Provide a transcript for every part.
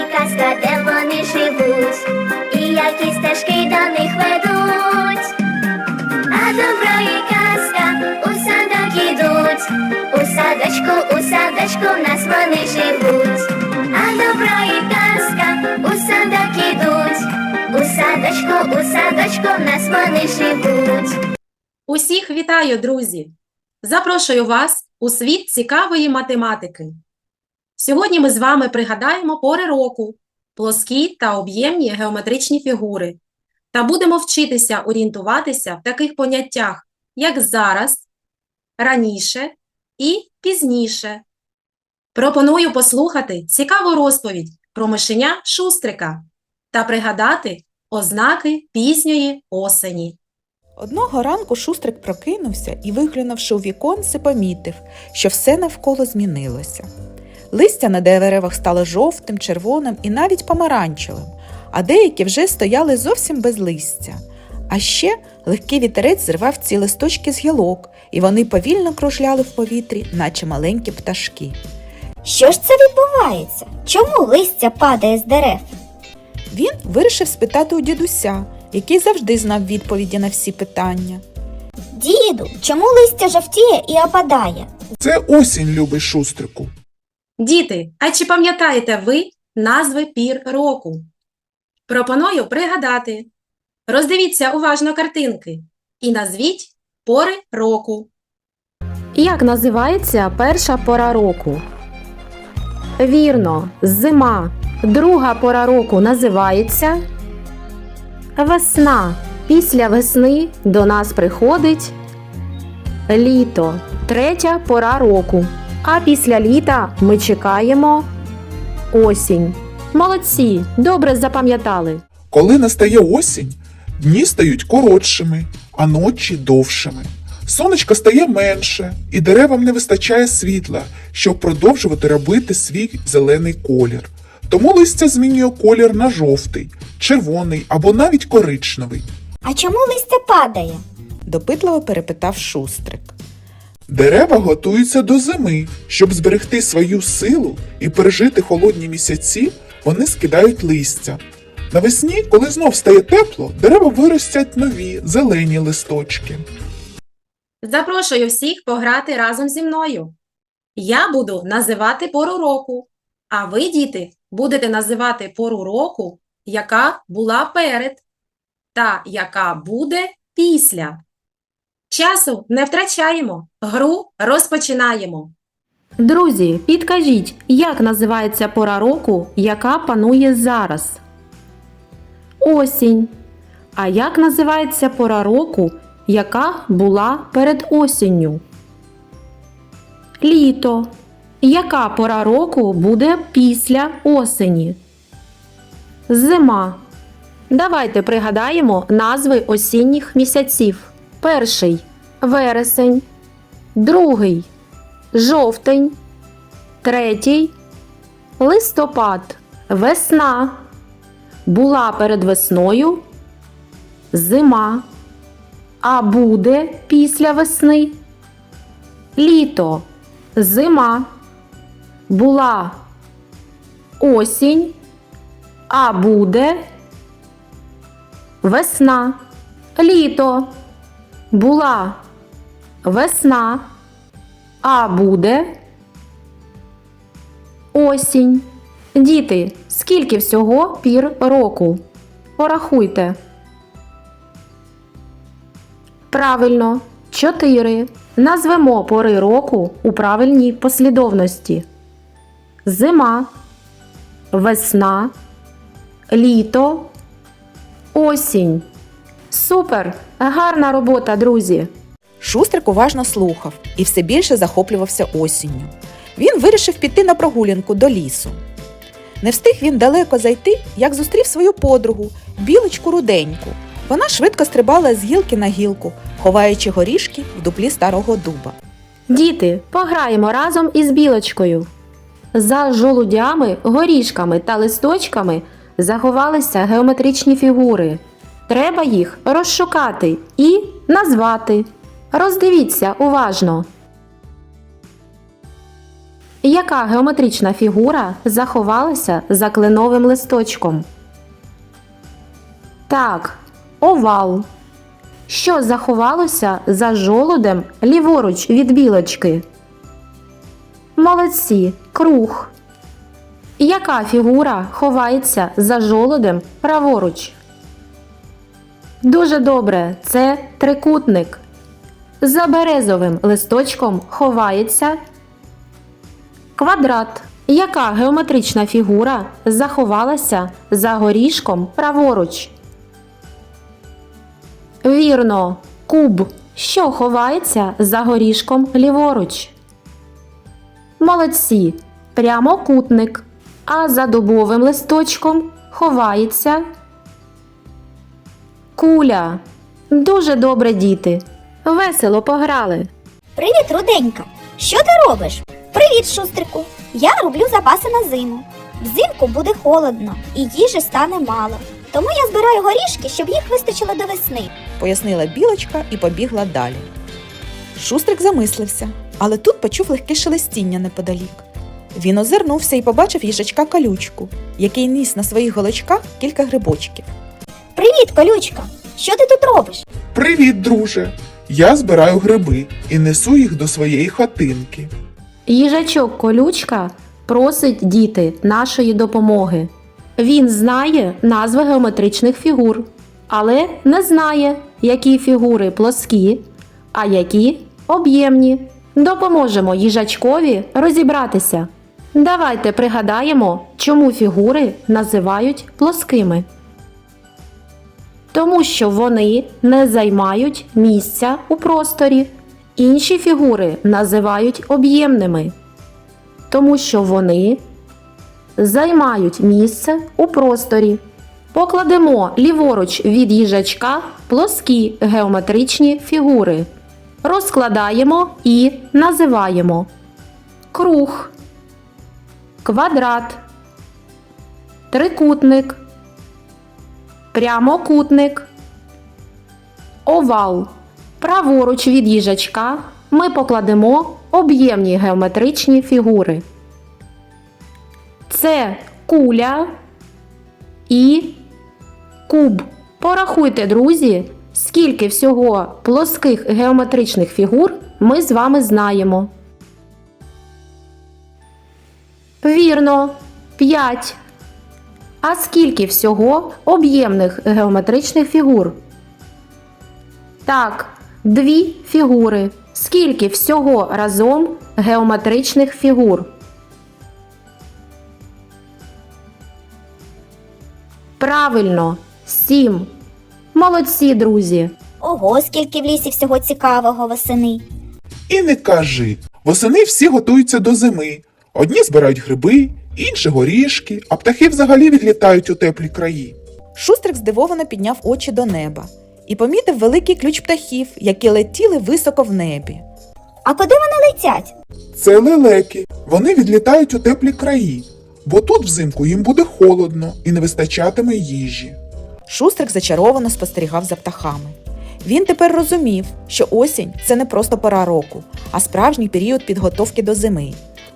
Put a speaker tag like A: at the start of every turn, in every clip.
A: і казка, де вони живуть, і які стежки до них ведуть. А добро і казка у садок ідуть, у садочку, у садочку в нас вони живуть. А добро і казка у садок ідуть, у садочку, у садочку в нас вони живуть.
B: Усіх вітаю, друзі! Запрошую вас у світ цікавої математики. Сьогодні ми з вами пригадаємо пори року, плоскі та об'ємні геометричні фігури та будемо вчитися орієнтуватися в таких поняттях, як зараз, раніше і пізніше. Пропоную послухати цікаву розповідь про мишеня Шустрика та пригадати ознаки пізньої осені.
C: Одного ранку Шустрик прокинувся і, виглянувши у віконце, помітив, що все навколо змінилося. Листя на деревах стало жовтим, червоним і навіть помаранчевим, а деякі вже стояли зовсім без листя. А ще легкий вітерець зривав ці листочки з гілок, і вони повільно кружляли в повітрі, наче маленькі пташки.
D: Що ж це відбувається? Чому листя падає з дерев?
C: Він вирішив спитати у дідуся, який завжди знав відповіді на всі питання.
D: Діду, чому листя жовтіє і опадає?
E: Це осінь, любий шустрику.
B: Діти, а чи пам'ятаєте ви назви пір року? Пропоную пригадати. Роздивіться уважно картинки і назвіть пори року. Як називається перша пора року? Вірно, зима. Друга пора року називається весна. Після весни до нас приходить літо. Третя пора року. А після літа ми чекаємо осінь. Молодці, добре запам'ятали.
E: Коли настає осінь, дні стають коротшими, а ночі довшими. Сонечко стає менше, і деревам не вистачає світла, щоб продовжувати робити свій зелений колір. Тому листя змінює колір на жовтий, червоний або навіть коричневий.
D: А чому листя падає?
C: Допитливо перепитав Шустрик.
E: Дерева готуються до зими, щоб зберегти свою силу і пережити холодні місяці, вони скидають листя. Навесні, коли знов стає тепло, дерева виростять нові зелені листочки.
B: Запрошую всіх пограти разом зі мною. Я буду називати пору року, а ви, діти, будете називати пору року, яка була перед та яка буде після. Часу не втрачаємо, гру розпочинаємо. Друзі, підкажіть, як називається пора року, яка панує зараз? Осінь. А як називається пора року, яка була перед осінню? Літо. Яка пора року буде після осені? Зима. Давайте пригадаємо назви осінніх місяців. Перший вересень, другий жовтень, третій листопад, весна. Була перед весною зима. А буде після весни літо, зима. Була осінь, а буде весна, літо. Була весна, а буде осінь. Діти, скільки всього пір року? Порахуйте. Правильно, чотири. Назвемо пори року у правильній послідовності. Зима, весна, літо, осінь. Супер! Гарна робота, друзі!
C: Шустрик уважно слухав і все більше захоплювався осінню. Він вирішив піти на прогулянку до лісу. Не встиг він далеко зайти, як зустрів свою подругу, білочку руденьку. Вона швидко стрибала з гілки на гілку, ховаючи горішки в дуплі старого дуба.
B: Діти, пограємо разом із білочкою. За жолудями, горішками та листочками заховалися геометричні фігури. Треба їх розшукати і назвати. Роздивіться уважно. Яка геометрична фігура заховалася за кленовим листочком? Так, овал. Що заховалося за жолудем ліворуч від білочки? Молодці, круг. Яка фігура ховається за жолудем праворуч? Дуже добре, це трикутник. За березовим листочком ховається квадрат. Яка геометрична фігура заховалася за горішком праворуч? Вірно, куб. Що ховається за горішком ліворуч? Молодці. Прямокутник. А за дубовим листочком ховається куля. Дуже добре, діти. Весело пограли.
D: Привіт, руденька! Що ти робиш? Привіт, шустрику! Я роблю запаси на зиму. Взимку буде холодно і їжі стане мало. Тому я збираю горішки, щоб їх вистачило до весни.
C: пояснила білочка і побігла далі. Шустрик замислився, але тут почув легке шелестіння неподалік. Він озирнувся і побачив їжачка колючку, який ніс на своїх голочках кілька грибочків.
D: Привіт, колючка! Що ти тут робиш?
E: Привіт, друже! Я збираю гриби і несу їх до своєї хатинки.
B: Їжачок колючка просить діти нашої допомоги. Він знає назви геометричних фігур, але не знає, які фігури плоскі, а які об'ємні. Допоможемо їжачкові розібратися. Давайте пригадаємо, чому фігури називають плоскими. Тому що вони не займають місця у просторі. Інші фігури називають об'ємними, тому що вони займають місце у просторі. Покладемо ліворуч від їжачка плоскі геометричні фігури. Розкладаємо і називаємо круг, квадрат, трикутник, прямокутник, овал. Праворуч від їжачка ми покладемо об'ємні геометричні фігури. Це куля і куб. Порахуйте, друзі, скільки всього плоских геометричних фігур ми з вами знаємо. Вірно, 5. А скільки всього об'ємних геометричних фігур? Так, дві фігури. Скільки всього разом геометричних фігур? Правильно, сім. Молодці, друзі.
D: Ого, скільки в лісі всього цікавого восени.
E: І не кажи, восени всі готуються до зими. Одні збирають гриби, інші горішки, а птахи взагалі відлітають у теплі краї.
C: Шустрик здивовано підняв очі до неба і помітив великий ключ птахів, які летіли високо в небі.
D: А куди вони летять?
E: Це лелеки. Вони відлітають у теплі краї, бо тут взимку їм буде холодно і не вистачатиме їжі.
C: Шустрик зачаровано спостерігав за птахами. Він тепер розумів, що осінь це не просто пора року, а справжній період підготовки до зими.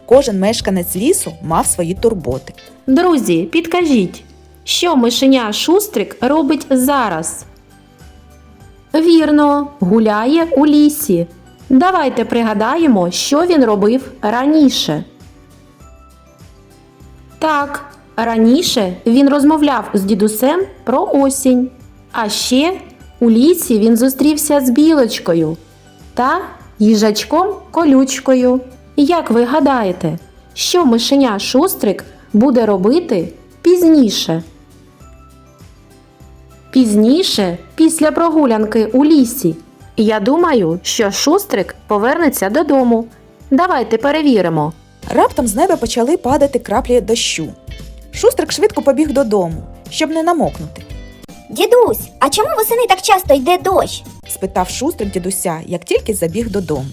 C: Кожен мешканець лісу мав свої турботи.
B: Друзі, підкажіть, що мишеня Шустрик робить зараз? Вірно, гуляє у лісі. Давайте пригадаємо, що він робив раніше. Так, раніше він розмовляв з дідусем про осінь. А ще у лісі він зустрівся з білочкою та їжачком колючкою. Як ви гадаєте, що мишеня Шустрик буде робити пізніше? Пізніше, після прогулянки у лісі. Я думаю, що Шустрик повернеться додому. Давайте перевіримо.
C: Раптом з неба почали падати краплі дощу. Шустрик швидко побіг додому, щоб не намокнути.
D: Дідусь, а чому восени так часто йде дощ?
C: спитав Шустрик дідуся, як тільки забіг додому.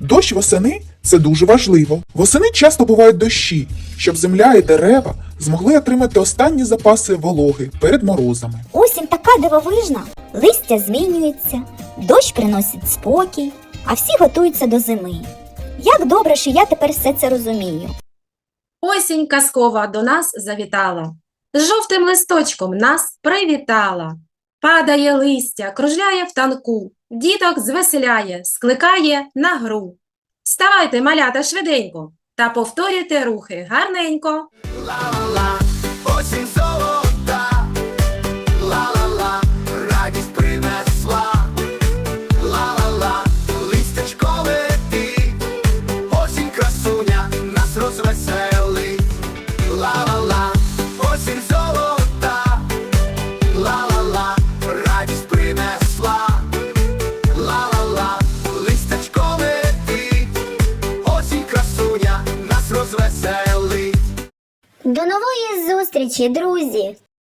E: Дощ восени це дуже важливо. Восени часто бувають дощі, щоб земля і дерева змогли отримати останні запаси вологи перед морозами.
D: Осінь така дивовижна, листя змінюється, дощ приносить спокій, а всі готуються до зими. Як добре, що я тепер все це розумію.
B: Осінь казкова до нас завітала. З жовтим листочком нас привітала. Падає листя, кружляє в танку, діток звеселяє, скликає на гру. Вставайте, малята, швиденько та повторюйте рухи гарненько.
F: Ла-ла-ла.
A: наші друзі.